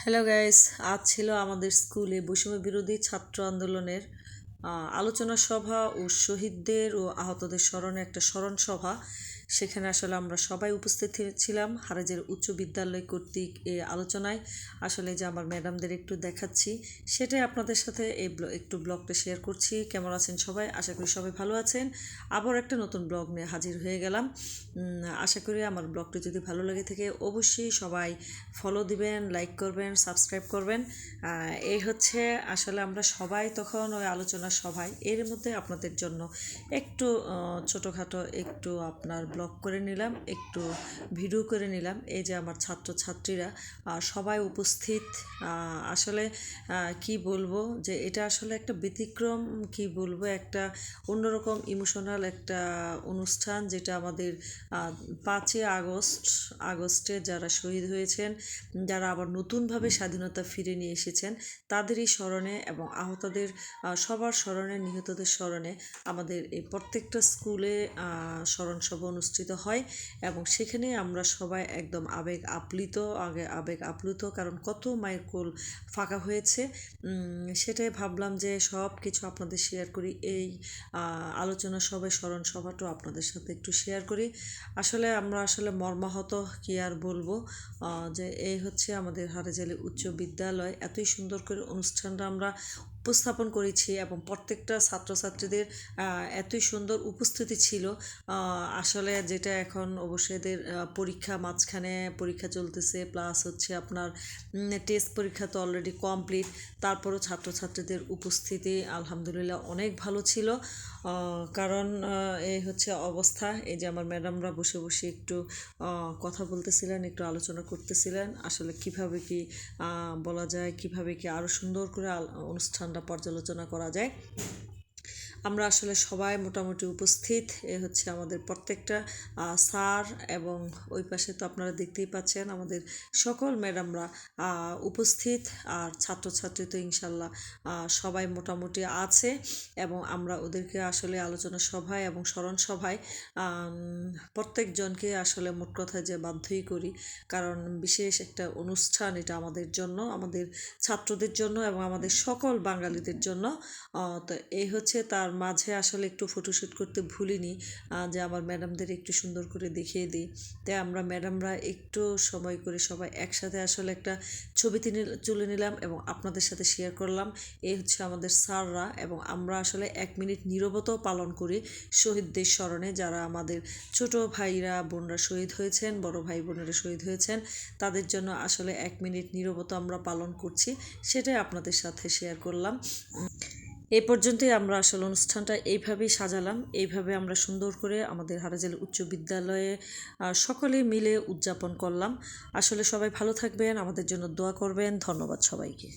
Hello guys আজ ছিল আমাদের স্কুলে বৈষম্য বিরোধী ছাত্র আন্দোলনের আলোচনা সভা ও শহীদদের ও আহতদের স্মরণে একটা স্মরণ সভা। সেখানে আসলে আমরা সবাই উপস্থিত ছিলাম হারাজের উচ্চ বিদ্যালয় কর্তৃক এ আলোচনায়। আসলে যে আমার ম্যাডামদের একটু দেখাচ্ছি, সেটাই আপনাদের সাথে এই একটু ব্লগটা শেয়ার করছি। কেমন আছেন সবাই? আশা করি সবাই ভালো আছেন। আবার একটা নতুন ব্লগ নিয়ে হাজির হয়ে গেলাম। আশা করি আমার ব্লগটি যদি ভালো লাগে থাকে, অবশ্যই সবাই ফলো দিবেন লাইক করবেন সাবস্ক্রাইব করবেন। এই হচ্ছে আসলে আমরা সবাই তখন ওই আলোচনা সভায়। এর মধ্যে আপনাদের জন্য একটু ছোটোখাটো একটু আপনার ব্লগ করে নিলাম একটু ভিডিও করে নিলাম। এই যে আমার ছাত্রছাত্রীরা সবাই উপস্থিত। আসলে কি বলব যে এটা আসলে একটা ব্যতিক্রম কি বলব একটা অন্যরকম ইমোশনাল একটা অনুষ্ঠান যেটা আমাদের পাঁচই আগস্ট আগস্টে যারা শহীদ হয়েছেন যারা আবার নতুনভাবে স্বাধীনতা ফিরে নিয়ে এসেছেন তাদেরই স্মরণে এবং আহতদের সবার স্মরণে নিহতদের স্মরণে আমাদের এই প্রত্যেকটা স্কুলে আহ, স্মরণ সভা অনুষ্ঠিত হয় এবং সেখানে আমরা সবাই একদম আবেগ আপ্লিত, আগে আবেগ আপ্লুত, কারণ কত মায়ের কোল ফাঁকা হয়েছে। সেটাই ভাবলাম যে সব কিছু আপনাদের শেয়ার করি। এই আলোচনা সভায় স্মরণ সভাটাও আপনাদের সাথে একটু শেয়ার করি। আসলে আমরা আসলে মর্মাহত কি আর বলব? যে এই হচ্ছে আমাদের হারাজালি উচ্চ বিদ্যালয়। এতই সুন্দর করে অনুষ্ঠানটা আমরা উপস্থাপন করেছি এবং প্রত্যেকটা ছাত্রছাত্রীদের এতই সুন্দর উপস্থিতি ছিল। আসলে যেটা এখন অবশ্যই এদের পরীক্ষা মাঝখানে পরীক্ষা চলতেছে প্লাস হচ্ছে আপনার টেস্ট পরীক্ষা তো অলরেডি কমপ্লিট তারপরও ছাত্রছাত্রীদের উপস্থিতি আলহামদুলিল্লাহ অনেক ভালো ছিল। কারণ এই হচ্ছে অবস্থা, এই যে আমার ম্যাডামরা বসে বসে একটু কথা বলতেছিলেন, একটু আলোচনা করতেছিলেন, আসলে কীভাবে কি বলা যায়, কীভাবে কি আরও সুন্দর করে অনুষ্ঠানটা পর্যালোচনা করা যায়। আমরা আসলে সবাই মোটামুটি উপস্থিত। এ হচ্ছে আমাদের প্রত্যেকটা স্যার এবং ওই পাশে তো আপনারা দেখতেই পাচ্ছেন আমাদের সকল ম্যাডামরা উপস্থিত। আর ছাত্রছাত্রী তো ইনশাল্লাহ সবাই মোটামুটি আছে এবং আমরা ওদেরকে আসলে আলোচনা সভায় এবং স্মরণ সভায় প্রত্যেকজনকে আসলে মোট কথা যে বাধ্যই করি। কারণ বিশেষ একটা অনুষ্ঠান এটা আমাদের জন্য, আমাদের ছাত্রদের জন্য এবং আমাদের সকল বাঙালিদের জন্য। তো এই হচ্ছে তার মাঝে আসলে একটু ফটোশ্যুট করতে ভুলিনি যে আমার ম্যাডামদের একটু সুন্দর করে দেখিয়ে দিই। তাই আমরা ম্যাডামরা একটু সময় করে সবাই একসাথে আসলে একটা ছবি তুলে নিলাম এবং আপনাদের সাথে শেয়ার করলাম। এই হচ্ছে আমাদের স্যাররা এবং আমরা আসলে এক মিনিট নীরবতাও পালন করি শহীদদের স্মরণে। যারা আমাদের ছোট ভাইরা, বোনরা শহীদ হয়েছেন, বড় ভাই বোনেরা শহীদ হয়েছেন, তাদের জন্য আসলে এক মিনিট নীরবতা আমরা পালন করছি, সেটাই আপনাদের সাথে শেয়ার করলাম। এই পর্যন্তই আমরা আসলে অনুষ্ঠানটা এইভাবেই সাজালাম। এইভাবে আমরা সুন্দর করে আমাদের হারাজাল উচ্চ বিদ্যালয়ে সকলে মিলে উদযাপন করলাম। আসলে সবাই ভালো থাকবেন, আমাদের জন্য দোয়া করবেন। ধন্যবাদ সবাইকে।